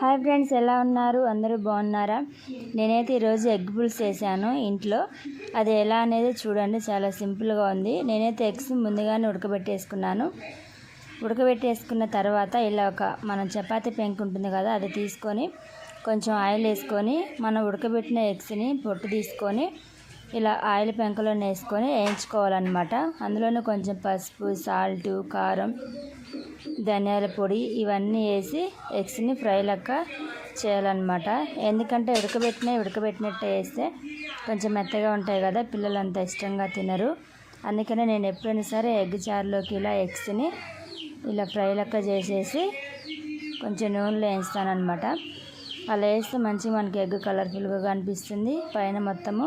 Hi friends ఎలా ఉన్నారు? అందరూ బాగున్నారా? నేనైతే ఈరోజు ఎగ్ పుల్స్ చేశాను ఇంట్లో. అది ఎలా అనేది చూడండి చాలా సింపుల్గా ఉంది. నేనైతే ఎగ్స్ ముందుగానే ఉడకబెట్టేసుకున్నాను. ఉడకబెట్టేసుకున్న తర్వాత ఇలా ఒక మనం చపాతీ పెంకు ఉంటుంది కదా అది తీసుకొని కొంచెం ఆయిల్ వేసుకొని మనం ఉడకబెట్టిన ఎగ్స్ని పొట్టు తీసుకొని ఇలా ఆయిల్ పెంకలో వేసుకొని వేయించుకోవాలన్నమాట. అందులోనే కొంచెం పసుపు సాల్ట్ కారం ధనియాల పొడి ఇవన్నీ వేసి ఎగ్స్ని ఫ్రై లెక్క చేయాలన్నమాట. ఎందుకంటే ఉడకబెట్టిన ఉడకబెట్టినట్టు వేస్తే కొంచెం మెత్తగా ఉంటాయి కదా పిల్లలు అంత ఇష్టంగా తినరు. అందుకనే నేను ఎప్పుడైనా సరే ఎగ్ చారులోకి ఇలా ఎగ్స్ని ఇలా ఫ్రై లెక్క చేసేసి కొంచెం నూనెలో వేస్తానమాట అలా వేస్తే మంచిగా మనకి ఎగ్ కలర్ఫుల్గా కనిపిస్తుంది. పైన మొత్తము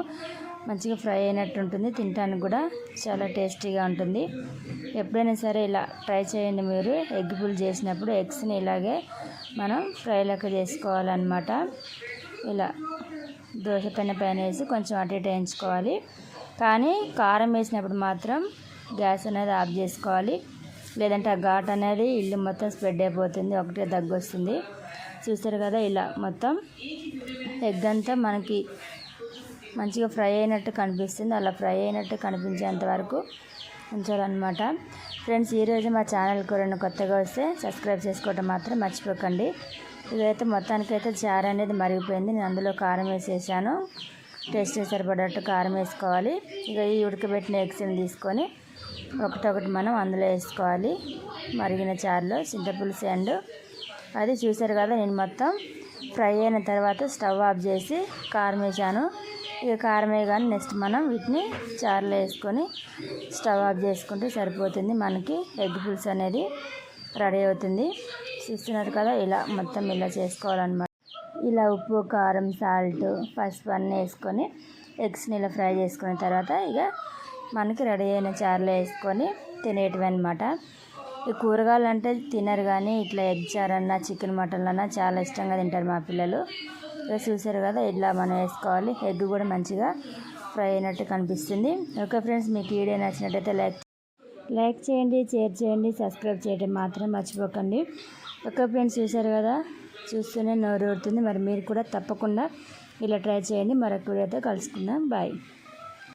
మంచిగా ఫ్రై అయినట్టు ఉంటుంది. తినడానికి కూడా చాలా టేస్టీగా ఉంటుంది. ఎప్పుడైనా సరే ఇలా ట్రై చేయండి మీరు. ఎగ్ పుల్ చేసినప్పుడు ఎగ్స్ని ఇలాగే మనం ఫ్రై లెక్క చేసుకోవాలన్నమాట. ఇలా దోశ పెన పైన వేసి కొంచెం అటు ఇటు వేయించుకోవాలి. కానీ కారం వేసినప్పుడు మాత్రం గ్యాస్ అనేది ఆఫ్ చేసుకోవాలి. లేదంటే ఆ ఘాట్ అనేది ఇల్లు మొత్తం స్ప్రెడ్ అయిపోతుంది ఒకటే దగ్గు వస్తుంది చూస్తారు కదా ఇలా మొత్తం ఎగ్ అంతా మనకి మంచిగా ఫ్రై అయినట్టు కనిపిస్తుంది. అలా ఫ్రై అయినట్టు కనిపించేంత వరకు ఉంచాలన్నమాట. ఫ్రెండ్స్ ఈరోజు మా ఛానల్ రెండు కొత్తగా వస్తే సబ్స్క్రైబ్ చేసుకోవటం మాత్రం మర్చిపోకండి. ఇదైతే మొత్తానికైతే చారు అనేది మరిగిపోయింది. నేను అందులో కారం వేసేసాను. టేస్ట్ సరిపడట్టు కారం వేసుకోవాలి. ఇక ఈ ఉడకబెట్టిన ఎగ్స్ని తీసుకొని ఒకటొకటి మనం అందులో వేసుకోవాలి. మరిగిన చారులో చింతపులుసు అండ్ అది చూసారు కదా నేను మొత్తం ఫ్రై అయిన తర్వాత స్టవ్ ఆఫ్ చేసి కారం వేసాను ఇక కారమే కానీ నెక్స్ట్ మనం వీటిని చారులో వేసుకొని స్టవ్ ఆఫ్ చేసుకుంటే సరిపోతుంది. మనకి ఎగ్ పులుసు అనేది రెడీ అవుతుంది. చూస్తున్నారు కదా ఇలా మొత్తం ఇలా చేసుకోవాలన్నమాట. ఇలా ఉప్పు కారం సాల్ట్ పసుపు అన్నీ వేసుకొని ఎగ్స్ని ఇలా ఫ్రై చేసుకున్న తర్వాత ఇక మనకి రెడీ అయిన చారులో వేసుకొని తినేటివి అనమాట ఈ కూరగాయలు అంటే తినరు కానీ ఇట్లా ఎగ్ చారు అన్నా చికెన్ మటన్ అన్నా చాలా ఇష్టంగా తింటారు మా పిల్లలు. ఇక చూసారు కదా ఇట్లా మనం వేసుకోవాలి. ఎగ్ కూడా మంచిగా ఫ్రై అయినట్టు కనిపిస్తుంది. ఓకే ఫ్రెండ్స్ మీకు వీడియో నచ్చినట్టయితే లైక్ లైక్ చేయండి షేర్ చేయండి సబ్స్క్రైబ్ చేయడం మాత్రం మర్చిపోకండి. ఓకే ఫ్రెండ్స్ చూసారు కదా చూస్తూనే నోరు ఊరుతుంది. మరి మీరు కూడా తప్పకుండా ఇలా ట్రై చేయండి. మరొక వీడియోతో కలుసుకుందాం. బాయ్.